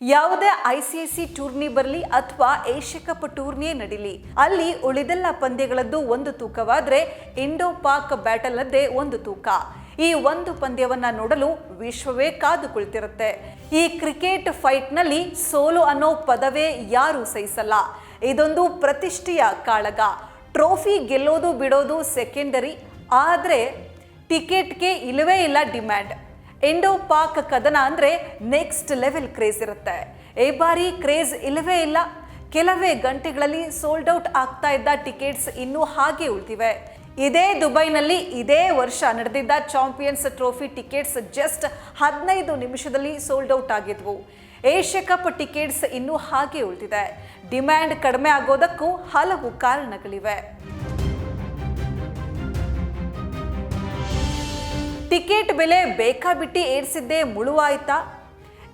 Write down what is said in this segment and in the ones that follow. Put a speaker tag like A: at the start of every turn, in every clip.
A: ಯಾವುದೇ I C I C tourney ಬರಲಿ ಅಥವಾ ಏಷ್ಯಾ ಕಪ್ ಟೂರ್ನಿಯೇ ನಡೀಲಿ. ಅಲ್ಲಿ ಉಳಿದೆಲ್ಲ ಪಂದ್ಯಗಳದ್ದು ಒಂದು ತೂಕವಾದ್ರೆ ಇಂಡೋ ಪಾಕ್ ಬ್ಯಾಟಲ್ನದ್ದೇ ಒಂದು ತೂಕ. ಈ ಒಂದು ಪಂದ್ಯವನ್ನ ನೋಡಲು ವಿಶ್ವವೇ ಕಾದು ಕುಳಿತಿರುತ್ತೆ ಈ ಕ್ರಿಕೆಟ್ ಫೈಟ್ನಲ್ಲಿ ಸೋಲು ಅನ್ನೋ ಪದವೇ ಯಾರೂ ಸಹಿಸಲ್ಲ. ಇದೊಂದು ಪ್ರತಿಷ್ಠೆಯ ಕಾಳಗ. ಟ್ರೋಫಿ ಗೆಲ್ಲೋದು ಬಿಡೋದು ಸೆಕೆಂಡರಿ, ಆದರೆ ಟಿಕೆಟ್ಗೆ ಇಲ್ಲವೇ ಇಲ್ಲ ಡಿಮ್ಯಾಂಡ್. ಇಂಡೋ ಪಾಕ್ ಕದನ ಅಂದ್ರೆ ನೆಕ್ಸ್ಟ್ ಲೆವೆಲ್ ಕ್ರೇಜ್ ಇರುತ್ತೆ. ಈ ಬಾರಿ ಕ್ರೇಜ್ ಇಲ್ಲವೇ ಇಲ್ಲ. ಕೆಲವೇ ಗಂಟೆಗಳಲ್ಲಿ ಸೋಲ್ಡ್ ಔಟ್ ಆಗ್ತಾ ಇದ್ದ ಟಿಕೆಟ್ಸ್ ಇನ್ನೂ ಹಾಗೆ ಉಳಿದಿವೆ. ಇದೇ ದುಬೈನಲ್ಲಿ ಇದೇ ವರ್ಷ ನಡೆದಿದ್ದ ಚಾಂಪಿಯನ್ಸ್ ಟ್ರೋಫಿ ಟಿಕೆಟ್ಸ್ ಜಸ್ಟ್ ಹದಿನೈದು ನಿಮಿಷದಲ್ಲಿ ಸೋಲ್ಡ್ ಔಟ್ ಆಗಿದ್ವು. ಏಷ್ಯಾ ಕಪ್ ಟಿಕೆಟ್ಸ್ ಇನ್ನೂ ಹಾಗೆ ಉಳಿದಿದೆ. ಡಿಮ್ಯಾಂಡ್ ಕಡಿಮೆ ಆಗೋದಕ್ಕೂ ಹಲವು ಕಾರಣಗಳಿವೆ. ಟಿಕೆಟ್ ಬೆಲೆ ಬೇಕಾಬಿಟ್ಟಿ ಏರಿಸಿದ್ದೇ ಮುಳುವಾಯ್ತಾ?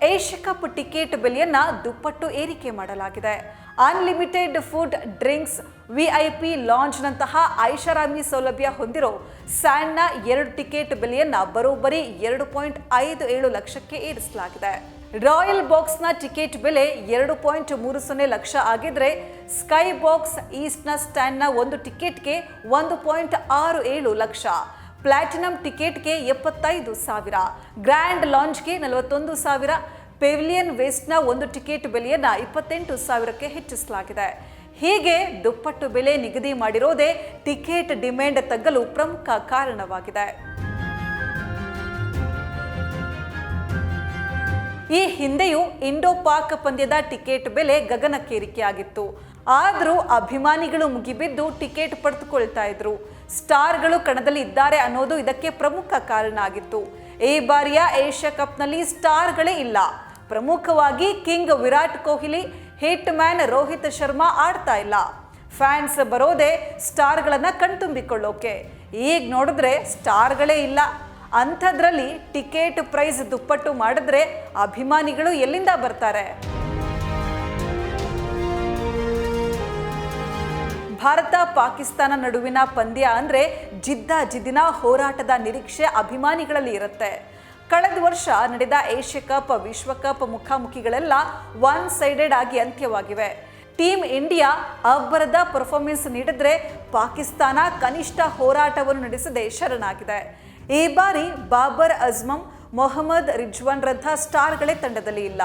A: ಏಷ್ಯಾ ಕಪ್ ಟಿಕೆಟ್ ಬೆಲೆಯನ್ನ ದುಪ್ಪಟ್ಟು ಏರಿಕೆ ಮಾಡಲಾಗಿದೆ. Unlimited food drinks V I P ಲಾಂಜ್ನಂತಹ ಐಷಾರಾಮಿ ಸೌಲಭ್ಯ ಹೊಂದಿರೋ ಸ್ಯಾಂಡ್ನ ಎರಡು ಟಿಕೆಟ್ ಬೆಲೆಯನ್ನ ಬರೋಬ್ಬರಿ ಎರಡು ಪಾಯಿಂಟ್ ಐದು ಏಳು ಲಕ್ಷಕ್ಕೆ ಏರಿಸಲಾಗಿದೆ. ರಾಯಲ್ ಬಾಕ್ಸ್ನ ಟಿಕೆಟ್ ಬೆಲೆ ಎರಡು ಪಾಯಿಂಟ್ ಮೂರು ಸೊನ್ನೆ ಲಕ್ಷ ಆಗಿದ್ರೆ ಸ್ಕೈ ಬಾಕ್ಸ್ ಈಸ್ಟ್ನ ಸ್ಟ್ಯಾಂಡ್ನ ಒಂದು ಟಿಕೆಟ್ಗೆ ಒಂದು ಪಾಯಿಂಟ್ ಆರು ಏಳು ಲಕ್ಷ. ಪ್ಲಾಟಿನಂ ಟಿಕೆಟ್ಗೆ ಎಪ್ಪತ್ತೈದು ಸಾವಿರ. ಗ್ರ್ಯಾಂಡ್ ಲಾಂಚ್ಗೆ ನಲವತ್ತೊಂದು ಸಾವಿರ. ಪೆವಿಲಿಯನ್ ವೇಸ್ಟ್ನ ಒಂದು ಟಿಕೆಟ್ ಬೆಲೆಯನ್ನು ಇಪ್ಪತ್ತೆಂಟು ಸಾವಿರಕ್ಕೆ ಹೆಚ್ಚಿಸಲಾಗಿದೆ. ಹೀಗೆ ದುಪ್ಪಟ್ಟು ಬೆಲೆ ನಿಗದಿ ಮಾಡಿರೋದೇ ಟಿಕೆಟ್ ಡಿಮ್ಯಾಂಡ್ ತಗ್ಗಲು ಪ್ರಮುಖ ಕಾರಣವಾಗಿದೆ. ಈ ಹಿಂದೆಯೂ ಇಂಡೋ ಪಾಕ್ ಪಂದ್ಯದ ಟಿಕೆಟ್ ಬೆಲೆ ಗಗನಕ್ಕೇರಿಕೆಯಾಗಿತ್ತು. ಆದರೂ ಅಭಿಮಾನಿಗಳು ಮುಗಿಬಿದ್ದು ಟಿಕೆಟ್ ಪಡೆದುಕೊಳ್ತಾ ಇದ್ರು. ಸ್ಟಾರ್ಗಳು ಕಣದಲ್ಲಿ ಇದ್ದಾರೆ ಅನ್ನೋದು ಇದಕ್ಕೆ ಪ್ರಮುಖ ಕಾರಣ ಆಗಿತ್ತು. ಈ ಬಾರಿಯ ಏಷ್ಯಾ ಕಪ್ನಲ್ಲಿ ಸ್ಟಾರ್ಗಳೇ ಇಲ್ಲ. ಪ್ರಮುಖವಾಗಿ king Virat Kohli hit man Rohit Sharma ಆಡ್ತಾ ಇಲ್ಲ. ಫ್ಯಾನ್ಸ್ ಬರೋದೇ ಸ್ಟಾರ್ಗಳನ್ನು ಕಣ್ತುಂಬಿಕೊಳ್ಳೋಕೆ. ಈಗ ನೋಡಿದ್ರೆ ಸ್ಟಾರ್ಗಳೇ ಇಲ್ಲ. ಅಂಥದ್ರಲ್ಲಿ ಟಿಕೆಟ್ ಪ್ರೈಸ್ ದುಪ್ಪಟ್ಟು ಮಾಡಿದ್ರೆ ಅಭಿಮಾನಿಗಳು ಎಲ್ಲಿಂದ ಬರ್ತಾರೆ? ಭಾರತ ಪಾಕಿಸ್ತಾನ ನಡುವಿನ ಪಂದ್ಯ ಅಂದ್ರೆ ಜಿದ್ದ ಜಿದ್ದಿನ ಹೋರಾಟದ ನಿರೀಕ್ಷೆ ಅಭಿಮಾನಿಗಳಲ್ಲಿ ಇರುತ್ತೆ. ಕಳೆದ ವರ್ಷ ನಡೆದ ಏಷ್ಯಾ ಕಪ್ ವಿಶ್ವಕಪ್ ಮುಖಾಮುಖಿಗಳೆಲ್ಲ ಒನ್ ಸೈಡೆಡ್ ಆಗಿ ಅಂತ್ಯವಾಗಿವೆ. ಟೀಮ್ ಇಂಡಿಯಾ ಅಬ್ಬರದ ಪರ್ಫಾರ್ಮೆನ್ಸ್ ನೀಡಿದ್ರೆ ಪಾಕಿಸ್ತಾನ ಕನಿಷ್ಠ ಹೋರಾಟವನ್ನು ನಡೆಸದೆ ಶರಣಾಗಿದೆ. ಈ ಬಾರಿ ಬಾಬರ್ ಅಜ್ಮಂ, ಮೊಹಮ್ಮದ್ ರಿಜ್ವಾನ್ ರಂಥ ಸ್ಟಾರ್ಗಳೇ ತಂಡದಲ್ಲಿ ಇಲ್ಲ.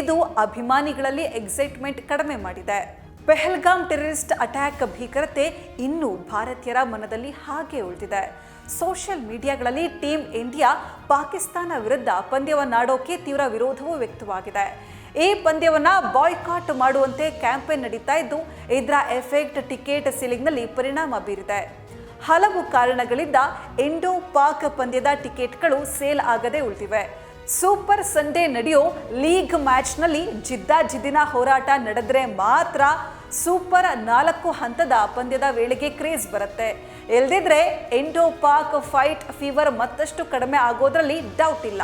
A: ಇದು ಅಭಿಮಾನಿಗಳಲ್ಲಿ ಎಕ್ಸೈಟ್ಮೆಂಟ್ ಕಡಿಮೆ ಮಾಡಿದೆ. ಪೆಹಲ್ಗಾಮ್ ಟೆರರಿಸ್ಟ್ ಅಟ್ಯಾಕ್ ಭೀಕರತೆ ಇನ್ನೂ ಭಾರತೀಯರ ಮನದಲ್ಲಿ ಹಾಗೆ ಉಳಿದಿದೆ. ಸೋಷಿಯಲ್ ಮೀಡಿಯಾಗಳಲ್ಲಿ ಟೀಮ್ ಇಂಡಿಯಾ, ಪಾಕಿಸ್ತಾನ ವಿರುದ್ಧ ಪಂದ್ಯವನ್ನಾಡೋಕೆ ತೀವ್ರ ವಿರೋಧವೂ ವ್ಯಕ್ತವಾಗಿದೆ. ಈ ಪಂದ್ಯವನ್ನು ಬಾಯ್ಕಾಟ್ ಮಾಡುವಂತೆ ಕ್ಯಾಂಪೇನ್ ನಡೀತಾ ಇದ್ದು, ಇದರ ಎಫೆಕ್ಟ್ ಟಿಕೆಟ್ ಸೀಲಿಂಗ್ನಲ್ಲಿ ಪರಿಣಾಮ ಬೀರಿದೆ. ಹಲವು ಕಾರಣಗಳಿಂದ ಇಂಡೋ ಪಾಕ್ ಪಂದ್ಯದ ಟಿಕೆಟ್ಗಳು ಸೇಲ್ ಆಗದೆ ಉಳಿದಿವೆ. ಸೂಪರ್ ಸಂಡೇ ನಡೆಯೋ ಲೀಗ್ ಮ್ಯಾಚ್ನಲ್ಲಿ ಜಿದ್ದಾಜಿದ್ದಿನ ಹೋರಾಟ ನಡೆದರೆ ಮಾತ್ರ ಸೂಪರ್ ನಾಲ್ಕು ಹಂತದ ಪಂದ್ಯದ ವೇಳೆಗೆ ಕ್ರೇಜ್ ಬರುತ್ತೆ. ಎಲ್ದಿದ್ರೆ ಎಂಡೋ ಪಾಕ್ ಫೈಟ್ ಫೀವರ್ ಮತ್ತಷ್ಟು ಕಡಿಮೆ ಆಗೋದ್ರಲ್ಲಿ ಡೌಟ್ ಇಲ್ಲ.